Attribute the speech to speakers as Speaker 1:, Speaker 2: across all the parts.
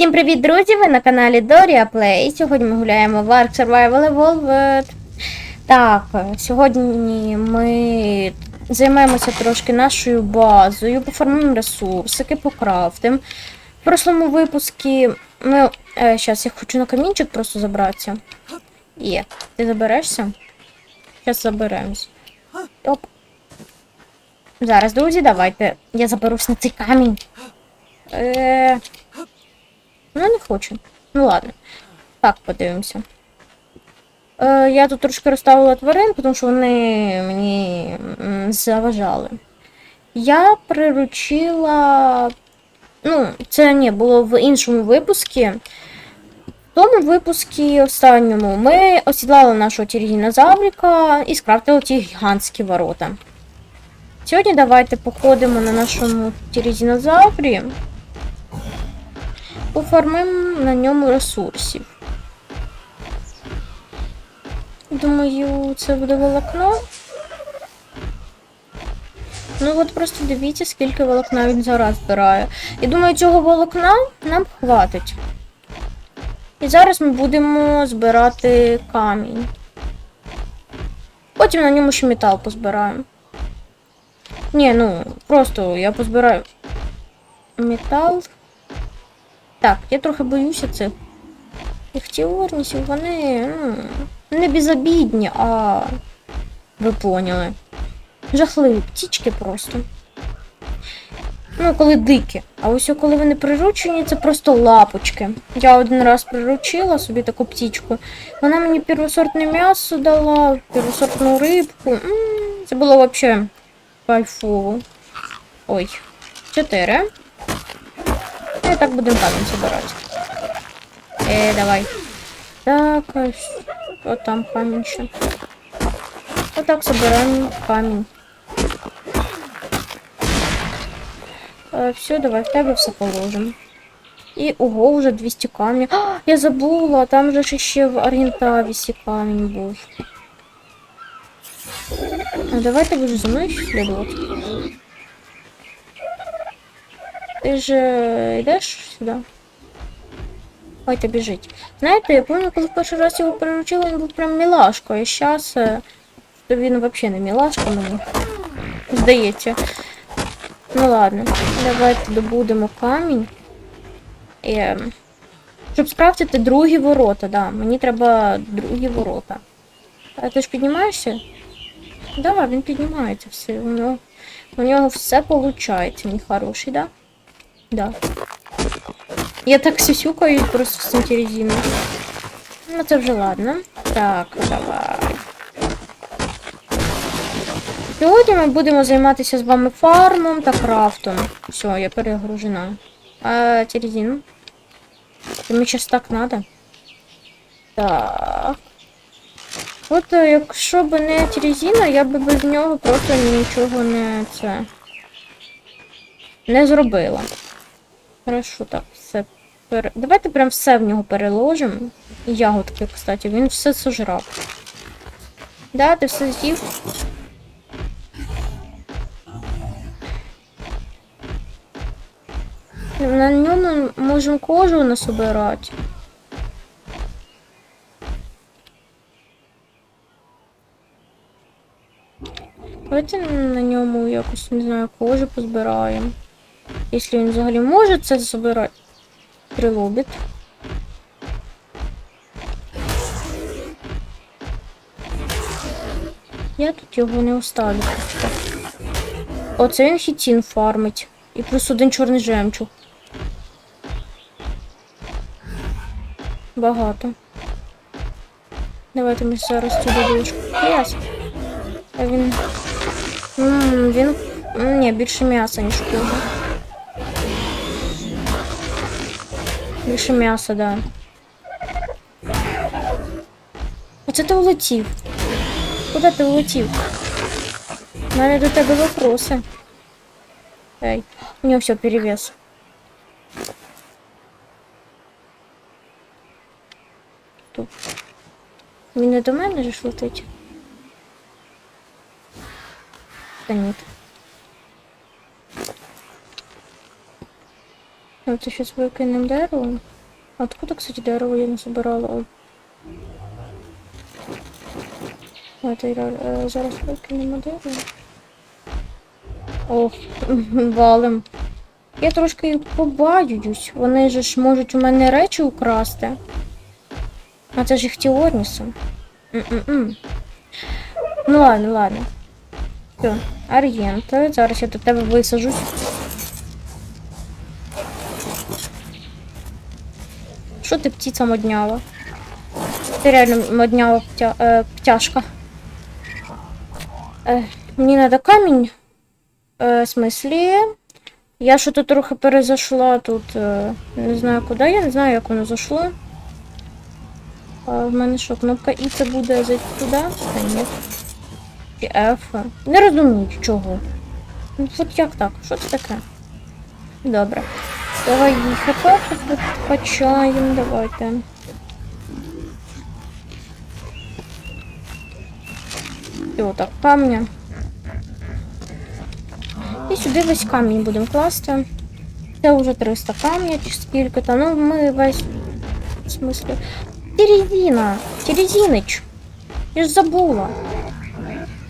Speaker 1: Всім привіт, друзі! Ви на каналі Doria Play. Сьогодні ми гуляємо в Ark Survival Evolved. Так, сьогодні ми займаємося трошки нашою базою, поформуємо ресурсики, покрафтимо. В прошлому випуску ми. Е, я хочу на камінчик просто забратися. Є. Ти заберешся? Зараз заберемось. Оп. Зараз, друзі, давайте. Я заберусь на цей камінь. Е... Ну, не хочу. Ну ладно. Так, подивимося. Е, я тут трошки розставила тварин, тому що вони мені заважали. Я приручила. Ну, це не було в іншому випуску. В тому випуску останньому ми осідлали нашого тірігінозаврика і скрафтили ті гігантські ворота. Сьогодні давайте походимо на нашому тірізінозаврі. Пофармимо на ньому ресурсів. Думаю, це буде волокно. Ну от просто дивіться, скільки волокна він зараз збирає. І думаю, цього волокна нам хватить. І зараз ми будемо збирати камінь. Потім на ньому ще метал позбираємо. Ні, ну, просто я позбираю метал. Так, я трохи боюся цих. Іхтіорнісів, вони ну, не безобідні, а ви поняли. Жахливі птічки просто. Ну, коли дикі. А ось коли вони приручені, це просто лапочки. Я один раз приручила собі таку птічку. Вона мені первосортне м'ясо дала, первосортну рибку. М, Це було взагалі кайфово. Ой. Чотири. І так будемо камінь збирати. Е, давай. Так, ось. От там камінь ще. Отак збираємо камінь. Е, все, давай в тебе все положимо. І ого, вже 200 камнів. А, я забула, там же ж ще в Аргентавісі камінь був. А давай ти будеш за мною слідувати. Ти ж йдеш сюди? Ти біжить. Знаєте, я пам'ятаю, коли в перший раз його приручила, він був прям мілашкою. А зараз то він взагалі не мілашка мені. Здається. Ну ладно, давайте добудемо камінь. Е, щоб скрафтити другі ворота, да. Мені треба другі ворота. А ти ж піднімаєшся? Да, він піднімається все. У нього, у нього все виходить. Мій хороший, да? Да. Я так сюсюкаю просто цим терезином. Ну це вже ладно. Так, давай. Сьогодні ми будемо займатися з вами фармом та крафтом. Все, я перегружена. А терезин? Тобі зараз так надо? Так. От е, якщо б не терезина, я б без нього просто нічого не це. Не зробила. Хорошо, так, все. Давайте прям все в нього переложимо. Ягодки, кстати, він все сожрав. Да, ти все з'їв? На ньому можемо кожу насобирати. Давайте на ньому якось, не знаю, кожу позбираємо. Якщо він взагалі може це забирати. Трилобіт. Я тут його не оставлю. Оце він хітін фармить. І плюс один чорний жемчуг. Багато. Давайте ми зараз цю додочку. Яс. А він. Він. м, Ні, більше м'яса, ніж кожа. Більше м'яса, да. Оце ти улетів. Куди ти улетів? У мене до тебе вопроси. Ей, у нього все перевес. Тут. Він не до мене же ж летить? Та ні. Ну, це щось викинемо дерево. Откуда, кстати, дерево я не собирала? Ой. Давайте е, зараз викинемо дерево. Ох, валим. Я трошки їх побаюсь. Вони же ж можуть у мене речі украсти. А це ж їх Тіорніса. М-м-м. Ну ладно, ладно. Все, Ар'єнта. Зараз я до тебе висажусь. Що ти птиця моднява? Ти реально моднява птя, е, птяшка. Е, мені треба камінь. Е, в смислі. Я що тут трохи перезайшла тут. Е, не знаю куди, я не знаю, як воно зайшло. А в мене що, кнопка І це буде зайти туди? Та ні. І F. Не розумію чого. Ну от як так? Що це таке? Добре. Давай їй хп покачаємо, давайте. І отак камня. І сюди весь камінь будемо класти. Це вже 300 камня чи скільки то. Ну ми весь. В смысле. Терезина! Терезиныч! Я ж забула.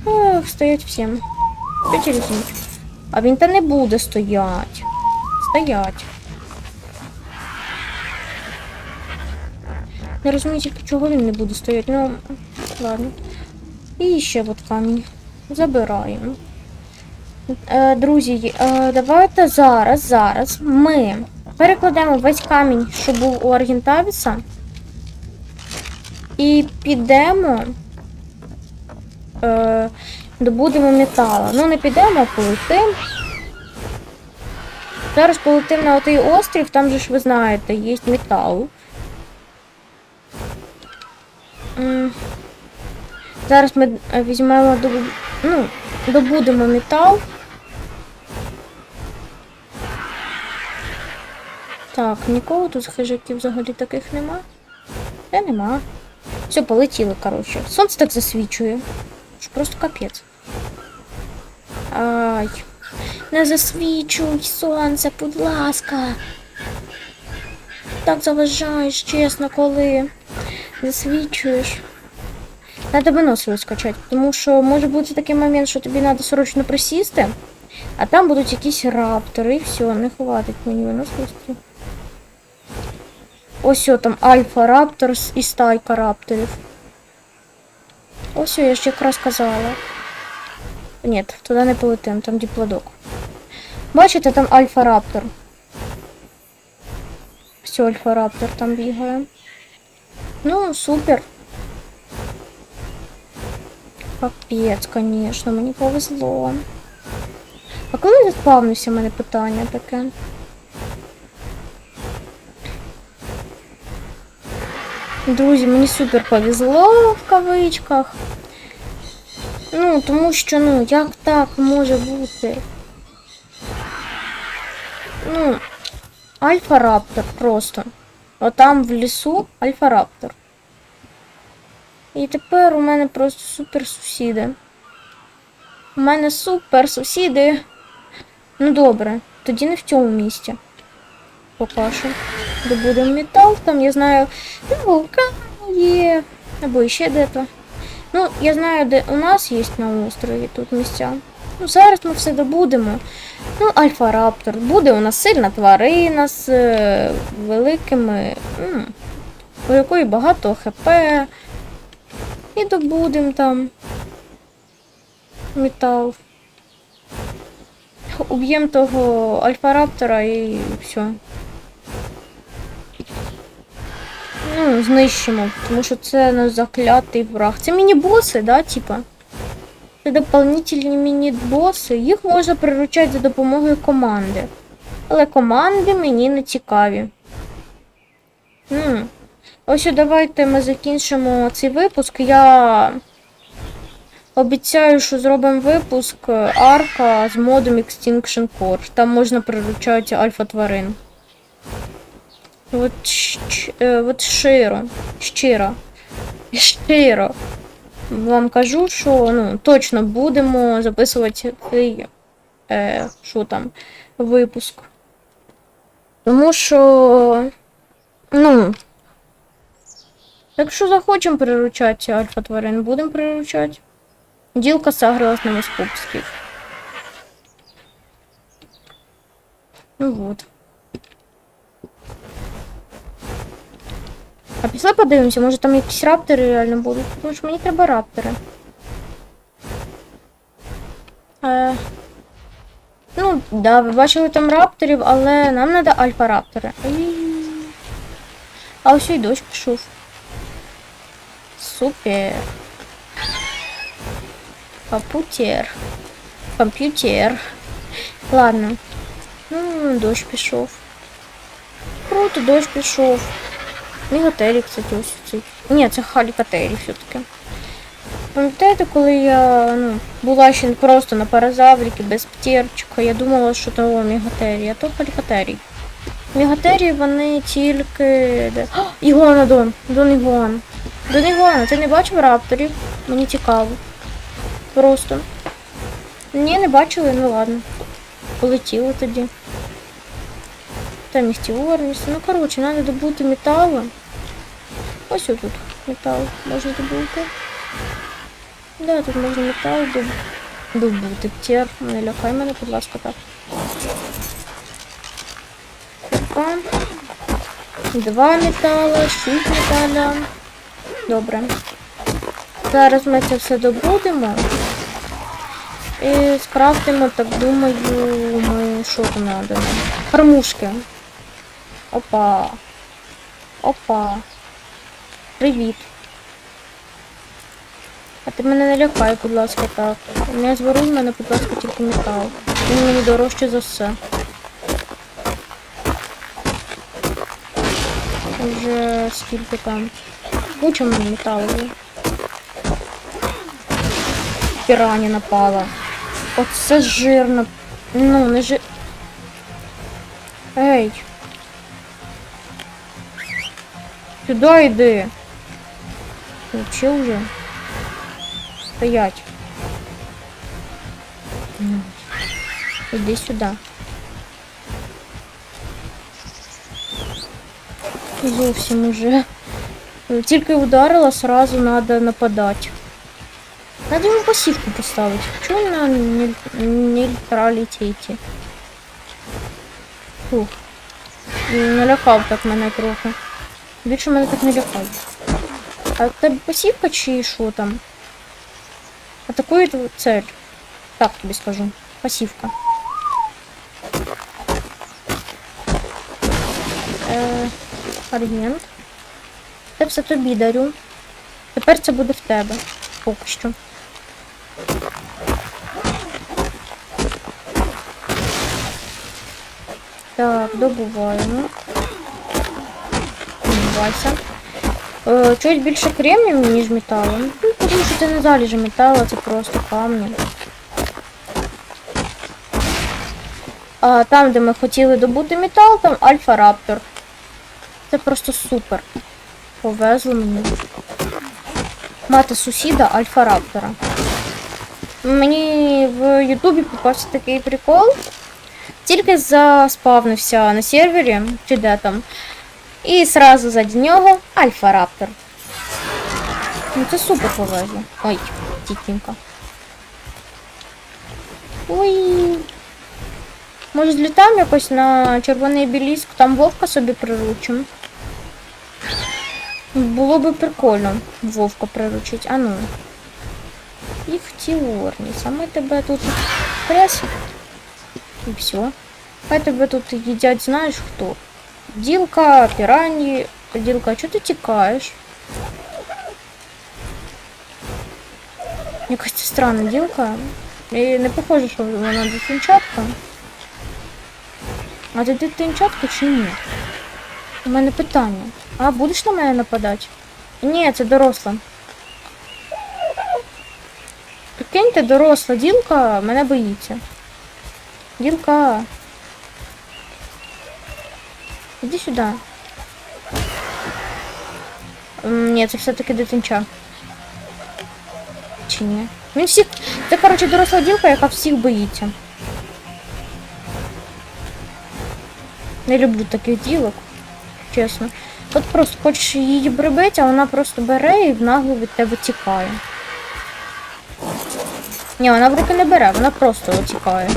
Speaker 1: Ох, стоять всім. Що Терезиныч? А він та не буде стоять. Стоять. Не розумію тільки, чого він не буде стояти. Ну, ладно. І ще от камінь. Забираємо. Е, друзі, е, давайте зараз, зараз ми перекладемо весь камінь, що був у Аргентавіса. І підемо. Е, добудемо метала. Ну, не підемо, а полетимо. Зараз полетимо на отий острів, там же ж ви знаєте, є метал. Зараз ми е, візьмемо ну, добудемо метал. Так, нікого тут хижаків взагалі таких нема. Та нема. Все, полетіли, коротше. Сонце так засвічує. Просто капець. Ай. Не засвічуй сонце, будь ласка. Так заважаєш, чесно, коли засвічуєш. Надо виносливість скачати, тому що може бути такий момент, що тобі треба срочно присісти, а там будуть якісь раптори, і все, не хватить мені виносливості. Ось о, там альфа раптор і стайка рапторів. Ось я ж якраз казала. Ні, туди не полетим, там діплодок. Бачите, там альфа раптор. Все, альфа раптор там бігає. Ну, супер. Капець, конечно, мені повезло. А коли заспавнився, у мене питання таке? Друзі, мені супер повезло в кавичках. Ну, тому що, ну, як так може бути? Ну, Альфа-раптор просто. Отам в лісу Альфа-раптор. І тепер у мене просто супер сусіди. У мене супер сусіди. Ну добре, тоді не в цьому місці. Поки що. Добудемо метал, там я знаю, ну, вулкан є. Або ще де-то. Ну, я знаю, де у нас є на острові тут місця. Ну, зараз ми все добудемо. Ну, Альфа-раптор. Буде у нас сильна тварина з е, великими. м, у якої багато ХП. І добудемо там метал. Уб'ємо того альфа-раптора і все. Ну, знищимо, тому що це ну, заклятий враг. Це міні-боси, да, типа? Це дополнительні міні-боси. Їх можна приручати за допомогою команди. Але команди мені не цікаві. М. Ось давайте ми закінчимо цей випуск. Я обіцяю, що зробимо випуск арка з модом Extinction Core. Там можна приручати альфа-тварин. От, е, от щиро, щиро, щиро вам кажу, що ну, точно будемо записувати цей е, що там, випуск. Тому що. Ну. Якщо захочемо приручати альфа тварин, будемо приручати. Ділка сагрилась на Москопських. Ну вот. А після подивимося, може там якісь раптори реально будуть. Тому що мені треба раптори. Е, ну, да, ви бачили там рапторів, але нам треба альфа-раптори. А ось і дощ пішов. Супер. Комп'ютер. Комп'ютер. Ладно. Ну, дощ пішов. Круто, дощ пішов. Мігателі, кстати, ось цей. Ні, це халікателі все-таки. Пам'ятаєте, коли я ну, була ще просто на паразавріки без птерчика, я думала, що то мігателі, а то халікателі. Мігателі вони тільки. де- О, Ігуанодон! Дон Ігуан. Дон Ігуана, ти не бачив рапторів? Мені цікаво. Просто. Ні, не бачили, ну ладно. Полетіли тоді. Там містіорність. Ну, коротше, треба добути металу. Ось тут метал можна добути. Да, тут можна метал доб... добути. Птер, не лякай мене, будь ласка, так. Опа. Два метала, шість металя. Добре. Зараз ми це все добудемо. І скрафтимо, так думаю, ми що там надо? Опа. Опа. Привіт. А ти мене не лякай, будь ласка, так. Не зворуй мене, будь ласка, тільки метал. Він мені дорожче за все. Вже скільки там. Куча в мене металу. Пірані напала. Оце жирно. Ну, не жир... Ей. Сюди йди. Чи вже? Стоять. М. Іди сюди. Зовсім уже. Тільки ударила, сразу надо нападать. Надо ему пассивку поставить. Чего на нель- нейтралітеті? Фух. Налякав так мене трохи. Більше мене так не лякав. А в тебе пасівка чи що там? Атакує цель. Так тобі скажу. Пасівка. Е, аргент. Це все тобі дарю. Тепер це буде в тебе. Поки що. Так, добуваємо. Добувайся. Е, чуть більше кремнію, ніж металу. Ну, тому що це не залежи металу, це просто камні. А там, де ми хотіли добути метал, там альфа-раптор. Це просто супер. Повезло мені. Мати сусіда альфа-раптора. Мені в Ютубі попався такий прикол. Тільки заспавнився на сервері, чи де там. І сразу заді нього альфа-раптор. Ну це супер повезло. Ой, тітінька. Ой. Може злітаємо якось на червоний біліск, там вовка собі приручимо. Було би прикольно вовка приручити. А ну. Їх тілорність, а ми тебе тут прес. І все. Хай тебе тут їдять, знаєш хто? Ділка, піраньї. Ділка, а чого ти тікаєш? Якась це странна ділка. І не похоже, що вона дитинчатка. А ти дитинчатка чи ні? У мене питання. А, будеш на мене нападати? Ні, це доросла. Прикиньте, доросла ділка мене боїться. Ділка. Іди сюди. М, Ні, це все-таки дитинча. Чи ні? Він всіх. Це, коротше, доросла ділка, яка всіх боїться. Не люблю таких ділок, чесно. От просто хочеш її прибити, а вона просто бере і нагло від тебе тікає. Ні, вона в руки не бере, вона просто тікає.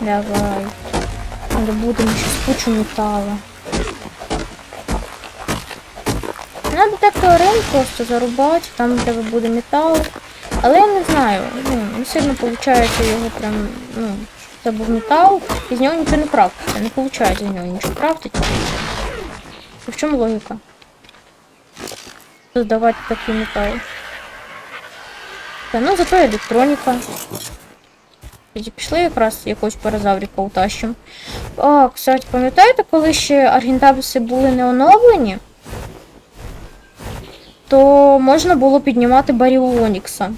Speaker 1: Давай. Надо Добудемо щось кучу металу. Надо так детекторин просто зарубати, там тебе буде метал. Але я не знаю, ну, не сильно виходить його прям, ну, це був метал, і з нього нічого не крафтиться. Не виходить з нього нічого крафтити. В чому логіка? Создавати такий метал. Та ну зато електроніка. Пішли якраз якогось паразавріка утащимо. А, кстати, пам'ятаєте, коли ще аргентабуси були не оновлені? То можна було піднімати Баріонікса.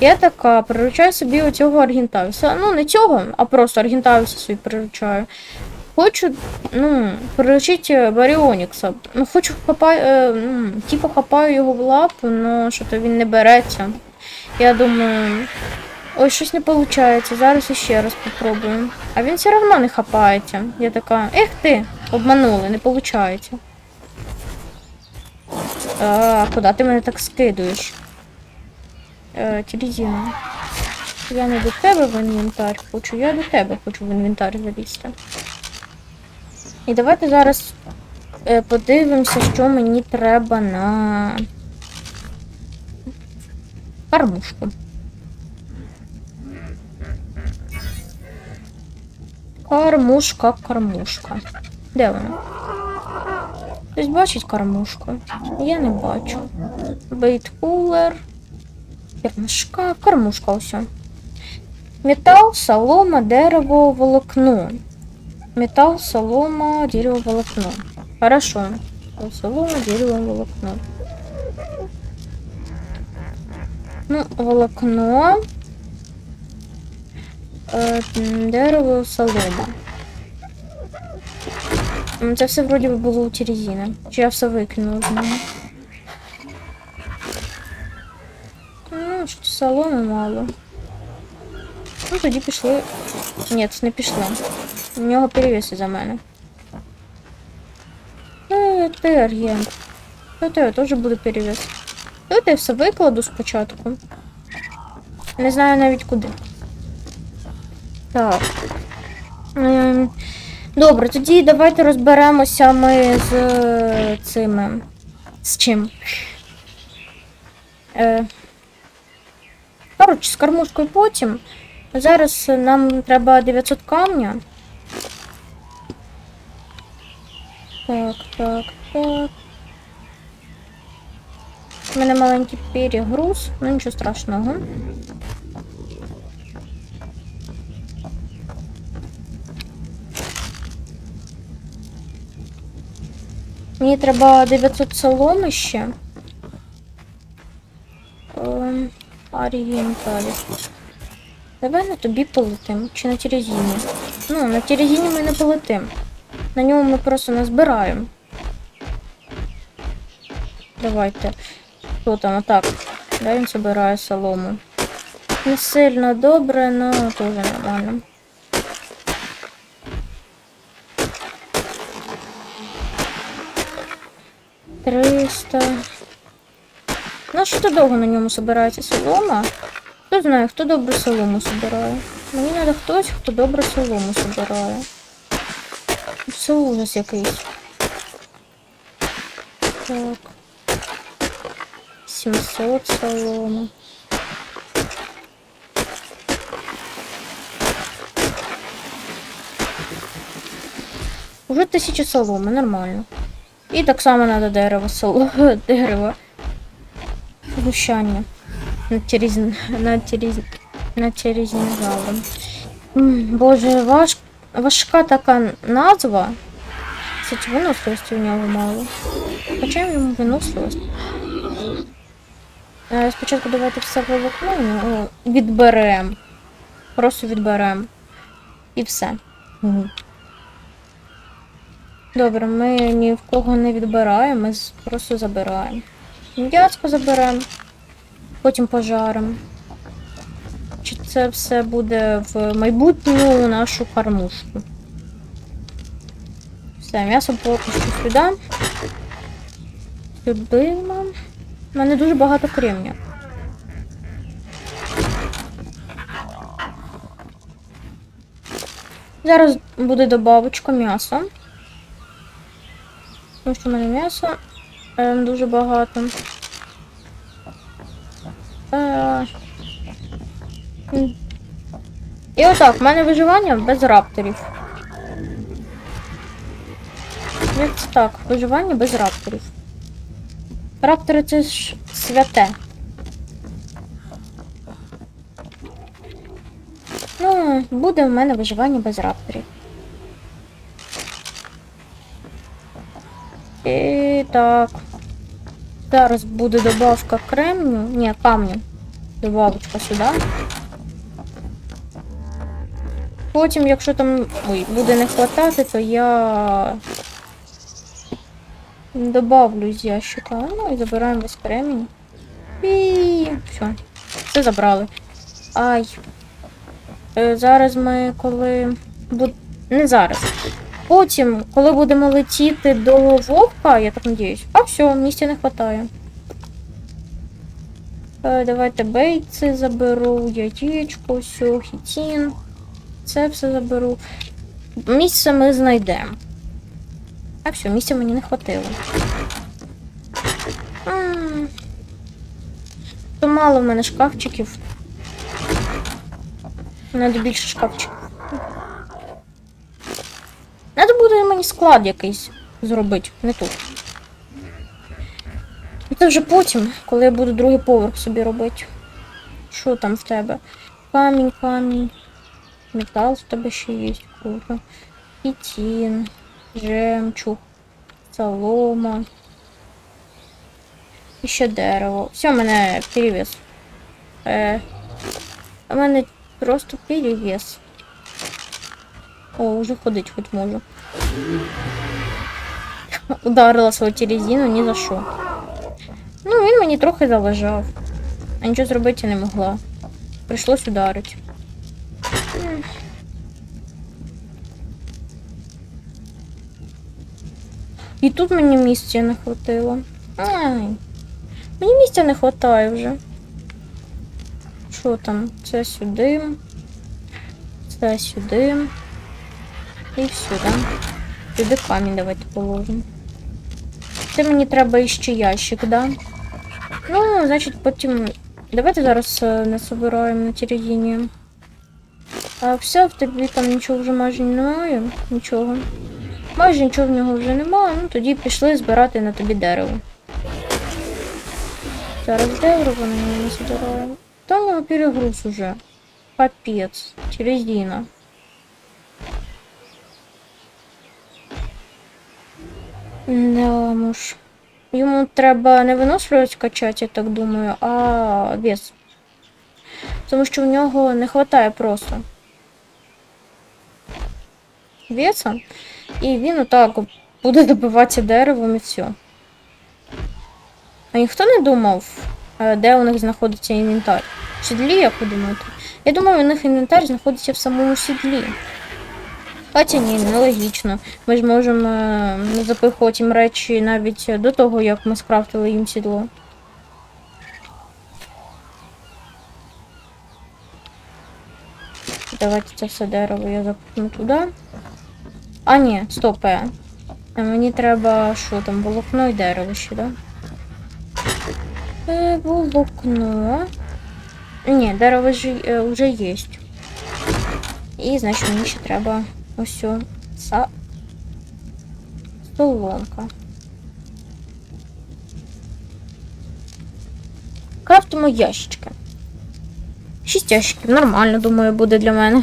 Speaker 1: Я така приручаю собі оцього аргентавіса. Ну, не цього, а просто аргентавіса собі приручаю. Хочу, ну, приручити Баріонікса. Ну, хочу хапаю, е, ну, типу хапаю його в лапу, але що то він не береться. Я думаю. Ой, щось не виходить. Зараз іще раз попробуємо. А він все одно не хапається. Я така, ех ти, обманули, не виходить. А, куди ти мене так скидуєш? Е, Я не до тебе в інвентар хочу, я до тебе хочу в інвентар залізти. І давайте зараз е, подивимося, що мені треба на кормушку. Кормушка, кормушка. Де вона? Хтось бачить кормушку? Я не бачу. Бейткулер. Кормушка, кормушка усе. Метал, солома, дерево, волокно. Металл, солома, дерево, волокно. Хорошо. Солома, дерево, волокно. Ну, волокно. Е, дерево, солома. Це все вроді би було у Терезіни. Чи я все викинула з нього? Ну, що соломи мало. Ну, тоді пішли. Ні, не пішли. У нього перевес за мене. Ну, ти аргент. Ну, тебе теж буде перевес. Тут я все викладу спочатку. Не знаю навіть куди. Так. Ем, Добре, тоді давайте розберемося ми з е, цими. З чим? Е, коротше, з кормушкою потім. Зараз нам треба 900 камня. Так, так, так. У мене маленький перегруз, ну нічого страшного. Мені треба 900 соломи ще. Ем, Орієнталі. Давай на тобі полетим. Чи на Терезіні? Ну, на Терезіні ми не полетим. На ньому ми просто назбираємо. Давайте. Хто там? Отак. Да, він збирає солому. Не сильно добре, але теж нормально. Триста. Ну, що довго на ньому збирається солома? Хто знає, хто добре солому збирає? Мені треба хтось, хто добре солому збирає. Це ужас якийсь. Так. 700 соломи. Уже 1000 соломи, нормально. І так само треба дерево, соло, дерево. Гущання. На через... на через... на терезінзавром. Боже, важ... важка така назва. Кстати, виносливості у нього мало. Хоча йому виносливость. Е, Спочатку давайте все ну, відберемо. Просто відберемо. І все. Добре, ми ні в кого не відбираємо, ми просто забираємо. М'яско заберемо, потім пожаримо. Чи це все буде в майбутню нашу кормушку. Все, м'ясо поки що сюди. Нам. У мене дуже багато кремня. Зараз буде добавочка м'яса. Тому що в мене м'яса е, дуже багато. Е. І отак, в мене виживання без рапторів. Як це так? Виживання без рапторів. Раптори це ж святе. Ну, буде в мене виживання без рапторів. І так. Зараз буде добавка кремню. Ні, камню. Добавочка сюди. Потім, якщо там ой, буде не хватати, то я добавлю з ящика. Ну і забираємо весь кремінь. І все. Все забрали. Ай. Е, Зараз ми коли. Не зараз. Потім, коли будемо летіти до вовка, я так надіюсь. А все, місця не вистачає. Е, Давайте бейці заберу, яєчко, все, хітін. Це все заберу. Місце ми знайдемо. А все, місця мені не хватило. То мало в мене шкафчиків. Надо більше шкафчиків. Надо буде мені склад якийсь зробити, не тут. Це вже потім, коли я буду другий поверх собі робити. Що там в тебе? Камінь, камінь. Метал в тебе ще є, круто. Хітін, жемчуг, солома. І ще дерево. Все, в мене перевес. Е, у мене просто перевес. О, вже ходить хоч можу. Ударила свою телезину ні за що. Ну, він мені трохи заважав. А нічого зробити не могла. Прийшлось ударити. І тут мені місця не хватило. Ай. Мені місця не вистачає вже. Що там? Це сюди. Це сюди. І сюди. Сюди камінь давайте положимо. Це мені треба іще ящик, да? Ну, значить, потім. Давайте зараз не собираємо на терезині. А все, в тобі там нічого вже майже немає. Нічого. Майже нічого в нього вже немає, ну тоді пішли збирати на тобі дерево. Зараз дерево на нього не збираємо. Та у нього перегруз уже. Капець. Терезина. Да, муж. Йому треба не виносливість качати, я так думаю, а вес. Тому що в нього не вистачає просто. Веса. І він отак буде добиватися деревом і все. А ніхто не думав, е, де у них знаходиться інвентар? В сідлі, як ви думаєте? Я думаю, у них інвентар знаходиться в самому сідлі. Хоча ні, нелогічно. Ми ж можемо запихувати речі навіть до того, як ми скрафтили їм сідло. Давайте це все дерево я запихну туди. А, ні, стоп. е. Мені треба що там, волокно і дерево ще, да? Е, волокно. Ні, дерево е, вже є. І, значить, мені ще треба ось о, са... соломка. Крафтимо ящички. Шість ящиків, нормально, думаю, буде для мене.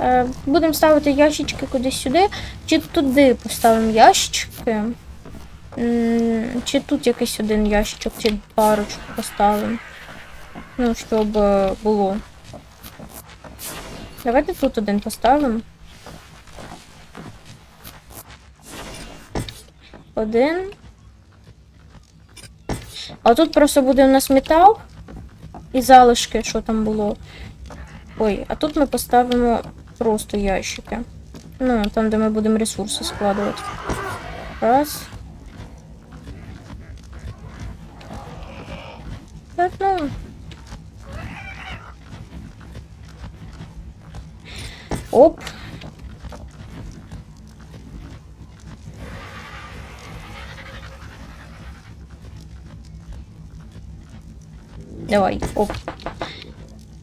Speaker 1: Е, Будемо ставити ящички кудись сюди, чи туди поставимо ящички. Чи тут якийсь один ящичок, чи парочку поставимо. Ну, щоб е, було. Давайте тут один поставимо. Один. А тут просто буде у нас метал і залишки, що там було. Ой, а тут ми поставимо просто ящики. Ну, там, де ми будемо ресурси складувати. Раз. Так, ну. Оп. Давай, оп.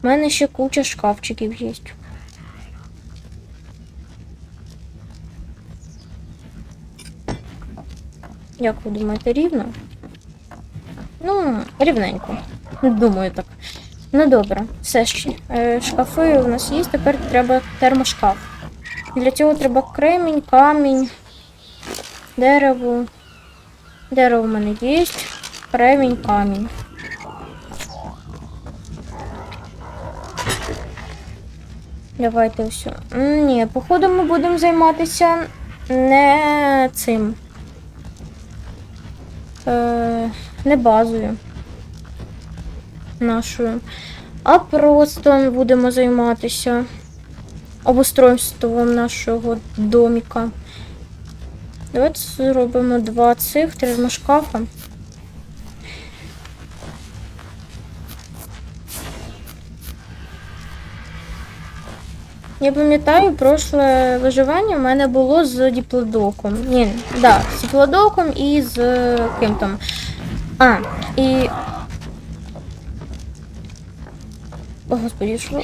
Speaker 1: У мене ще куча шкафчиків є. Як ви думаєте, рівно? Ну, рівненько. Думаю так. Ну добре, все ж е, шкафи у нас є, тепер треба термошкаф. Для цього треба кремінь, камінь, дерево. Дерево в мене є. Кремінь, камінь. Давайте все. Ні, походу ми будемо займатися не цим. Е, не базою нашою. А просто будемо займатися обустройством нашого доміка. Давайте зробимо два цих термошкафа. Я пам'ятаю, прошле виживання в мене було з діплодоком. Ні, да, з діплодоком і з ким там. А, і. О, господи, що?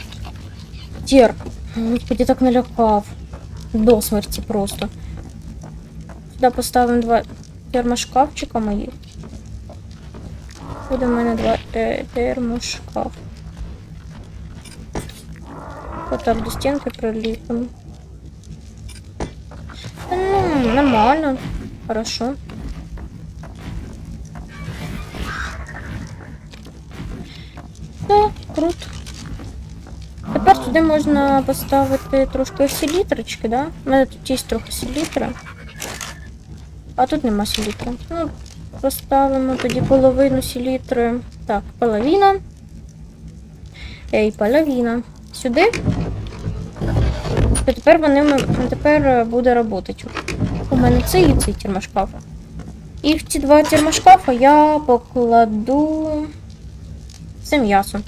Speaker 1: Тер. Господи, так налякав. До смерті просто. Сюди поставимо два термошкафчика мої. Буде в мене два е, термошкаф. Вот так до стенки прилипим. Ну, нормально. Хорошо. Круто. Тепер сюди можна поставити трошки селітрочки, да? У мене тут є трохи селітри. А тут нема селітри. Ну, поставимо тоді половину селітри. Так, половина. Ей, половина. Сюди. То тепер вони тепер буде працювати. У мене цей і цей термошкаф. І в ці два термошкафа я покладу це м'ясо.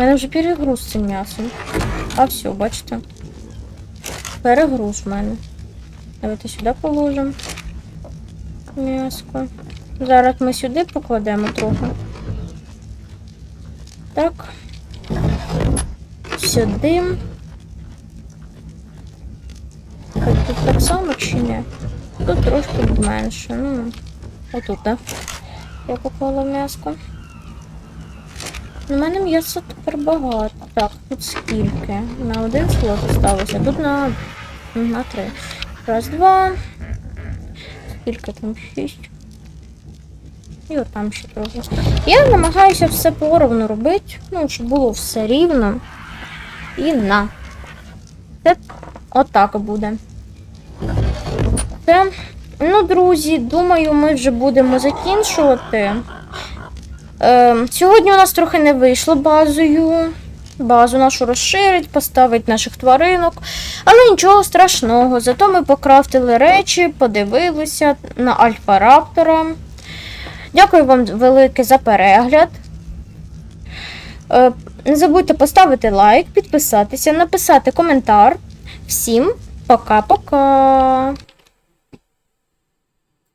Speaker 1: У мене вже перегруз цим м'ясом. А все, бачите? Перегруз в мене. Давайте сюди положимо м'яско. Зараз ми сюди покладемо трохи. Так. Сюди. Так, тут так само чи ні? Тут трошки менше. Ну, отут, так? Я поклала м'яско. У мене м'яса тепер багато. Так, тут скільки? На один слот залишилося. Тут на, на три. Раз, два. Скільки там? Шість. І от там ще трохи. Я намагаюся все поровну робити, ну, щоб було все рівно. І на. Це отак буде. Це, ну, друзі, думаю, ми вже будемо закінчувати. Е, сьогодні у нас трохи не вийшло базою. Базу нашу розширить, поставить наших тваринок. Але нічого страшного. Зато ми покрафтили речі, подивилися на Альфа Раптора. Дякую вам велике за перегляд. Е, Не забудьте поставити лайк, підписатися, написати коментар. Всім пока-пока!